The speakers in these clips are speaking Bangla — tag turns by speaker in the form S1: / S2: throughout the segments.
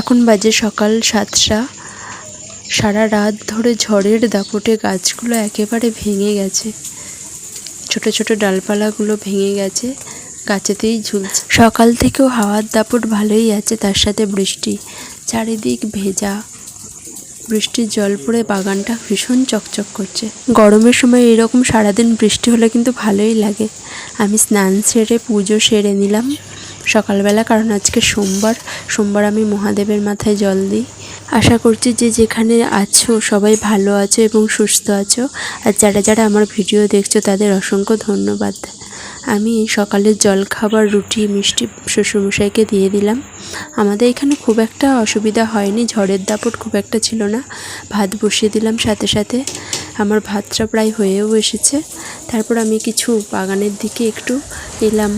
S1: এখন বাজে সকাল সাতটা। সারা রাত ধরে ঝড়ের দাপটে গাছগুলো একেবারে ভেঙে গেছে। ছোট ছোট ডালপালাগুলো ভেঙে গেছে গাছেতেই ঝুলছে। সকাল থেকেও হাওয়ার দাপট ভালোই আছে, তার সাথে বৃষ্টি। চারিদিক ভেজা। বৃষ্টির জল পড়ে বাগানটা ভীষণ চকচক করছে। গরমের সময় এরকম সারাদিন বৃষ্টি হলে কিন্তু ভালোই লাগে। আমি স্নান সেরে পুজো সেরে নিলাম। সকালবেলা, কারণ আজকে সোমবার। সোমবার আমি মহাদেবের মাথায় জল দিই। আশা করছি যে যেখানে আছো সবাই ভালো আছো এবং সুস্থ আছো। আর যারা যারা আমার ভিডিও দেখছ, তাদের অসংখ্য ধন্যবাদ। আমি সকালের জল খাবার রুটি, মিষ্টি শ্বশুরমশাইকে দিয়ে দিলাম। আমাদের এখানে খুব একটা অসুবিধা হয়নি, ঝড়ের দাপট খুব একটা ছিল না। ভাত বসিয়ে দিলাম সাথে সাথে। আমার ভাতটা প্রায় হয়েও এসেছে। তারপর আমি কিছু বাগানের দিকে একটু এলাম।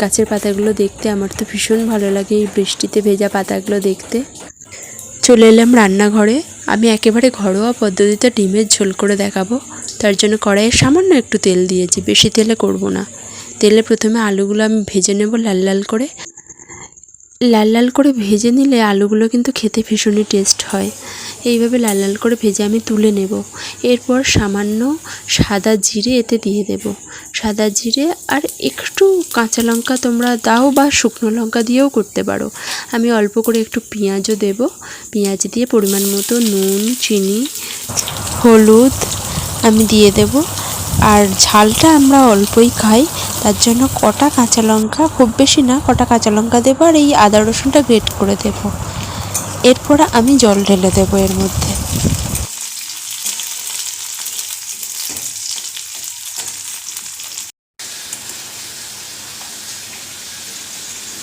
S1: গাছের পাতাগুলো দেখতে আমার তো ভীষণ ভালো লাগে, এই বৃষ্টিতে ভেজা পাতাগুলো দেখতে। চলে এলাম রান্নাঘরে। আমি একেবারে ঘরোয়া পদ্ধতিতে ডিমের ঝোল করে দেখাবো। তার জন্য কড়াইয়ে সামান্য একটু তেল দিয়েছি, বেশি তেলে করব না। তেলে প্রথমে আলুগুলো আমি ভেজে নেব লাল লাল করে। লাল লাল করে ভেজে নিলে আলুগুলো কিন্তু খেতে ভীষণই টেস্ট হয়। এইভাবে লাল লাল করে ভেজে আমি তুলে নেব। এরপর সামান্য সাদা জিরে এতে দিয়ে দেব। সাদা জিরে আর একটু কাঁচা লঙ্কা তোমরা দাও বা শুকনো লঙ্কা দিয়েও করতে পারো। আমি অল্প করে একটু পেঁয়াজও দেব। পেঁয়াজ দিয়ে পরিমাণ মতো নুন, চিনি, হলুদ আমি দিয়ে দেব। আর ঝালটা আমরা অল্পই খাই, তার জন্য কটা কাঁচা লঙ্কা, খুব বেশি না, কটা কাঁচা লঙ্কা দেবো আর এই আদা রসুনটা গ্রেট করে দেব। এরপরে আমি জল ঢেলে দেবো এর মধ্যে।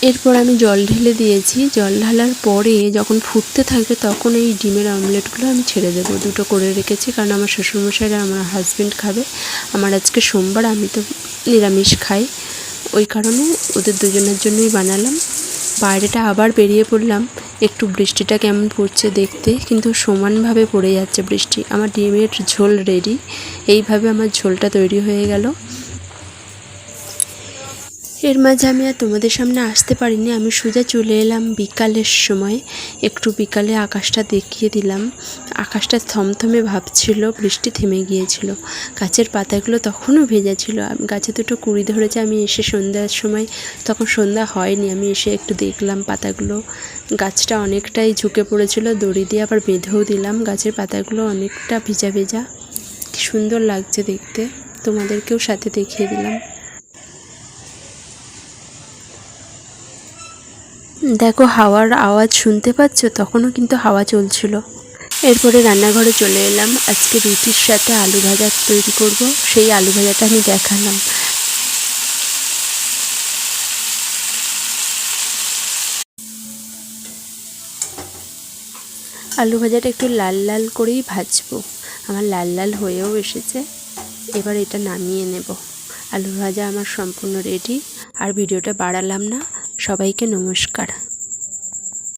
S1: এরপর আমি জল ঢেলে দিয়েছি। জল ঢালার পরে যখন ফুটতে থাকবে তখন এই ডিমের অমলেটগুলো আমি ছেড়ে দেবো। দুটো করে রেখেছি কারণ আমার শ্বশুরমশাইরা আমার হাজব্যান্ড খাবে। আমার আজকে সোমবার, আমি তো নিরামিষ খাই। ওই কারণে ওদের দুজনের জন্যই বানালাম। বাইরেটা আবার বেরিয়ে পড়লাম। একটু বৃষ্টিটা কেমন পড়ছে দেখতে, কিন্তু সমানভাবে পড়ে যাচ্ছে বৃষ্টি। আমার ডিমের ঝোল রেডি এইভাবে আমার ঝোলটা তৈরি হয়ে গেল। এর মাঝে আমি আর তোমাদের সামনে আসতে পারিনি। আমি সোজা চলে এলাম বিকালের সময়। একটু বিকালে আকাশটা দেখিয়ে দিলাম। আকাশটা থমথমে ভাব ছিল বৃষ্টি থেমে গিয়েছিল। গাছের পাতাগুলো তখনও ভেজা ছিল। গাছে দুটো কুড়ি ধরেছে। আমি এসে সন্ধ্যার সময়, তখন সন্ধ্যা হয়নি। আমি এসে একটু দেখলাম পাতাগুলো। গাছটা অনেকটাই ঝুঁকে পড়েছিল। দড়ি দিয়ে আবার বেঁধেও দিলাম। গাছের পাতাগুলো অনেকটা ভেজা ভেজা। কি সুন্দর লাগছে দেখতে। তোমাদেরকেও সাথে দেখিয়ে দিলাম। দেখো, হাওয়ার আওয়াজ শুনতে পাচ্ছ? তখনও কিন্তু হাওয়া চলছিল। এরপরে রান্নাঘরে চলে এলাম। আজকে রুটির সাথে আলু ভাজা তৈরি করব। সেই আলু ভাজাটা আমি দেখালাম। আলু ভাজাটা একটু লাল লাল করেই ভাজবো। আমার লাল লাল হয়েও এসেছে। এবার এটা নামিয়ে নেব। আলু ভাজা আমার সম্পূর্ণ রেডি আর ভিডিওটা বাড়ালাম না। সবাইকে নমস্কার।